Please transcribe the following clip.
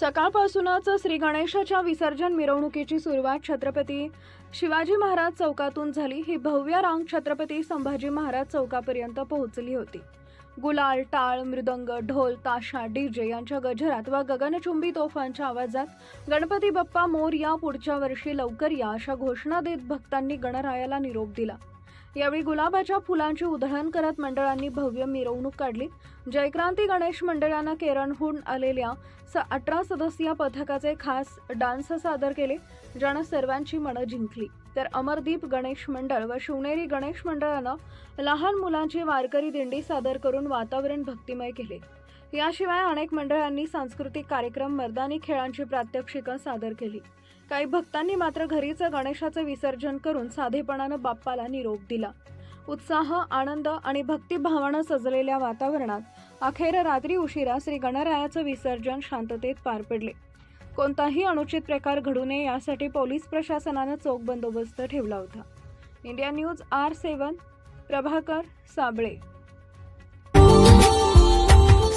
सकाळपासूनच श्री गणेशाच्या विसर्जन मिरवणुकीची सुरुवात छत्रपती शिवाजी महाराज चौकातून झाली. ही भव्य रांग छत्रपती संभाजी महाराज चौकापर्यंत पोहोचली होती. गुलाल टाळ मृदंग ढोल ताशा डीजे यांच्या गजरात व गगनचुंबी तोफांच्या आवाजात गणपती बाप्पा मोर या पुढच्या वर्षी लवकर या अशा घोषणा देत भक्तांनी गणरायाला निरोप दिला. यावेळी गुलाबाच्या फुलांची उधळण करत मंडळांनी भव्य मिरवणूक काढली. जयक्रांती गणेश मंडळानं केरळहून आलेल्या स अठरा सदस्यीय पथकाचे खास डान्स सादर केले ज्यानं सर्वांची मनं जिंकली. तर अमरदीप गणेश मंडळ व शिवनेरी गणेश मंडळानं लहान मुलांची वारकरी दिंडी सादर करून वातावरण भक्तिमय केले. याशिवाय अनेक मंडळांनी सांस्कृतिक कार्यक्रम मर्दानी खेळांची प्रात्यक्षिकं सादर केली. काही भक्तांनी मात्र घरीच गणेशाचं विसर्जन करून साधेपणानं बाप्पाला निरोप दिला. उत्साह आनंद आणि भक्तिभावानं सजलेल्या वातावरणात अखेर रात्री उशिरा श्री गणरायाचं विसर्जन शांततेत पार पडले. कोणताही अनुचित प्रकार घडू नये यासाठी पोलीस प्रशासनानं चोख बंदोबस्त ठेवला होता. India News R seven Prabhakar Sable.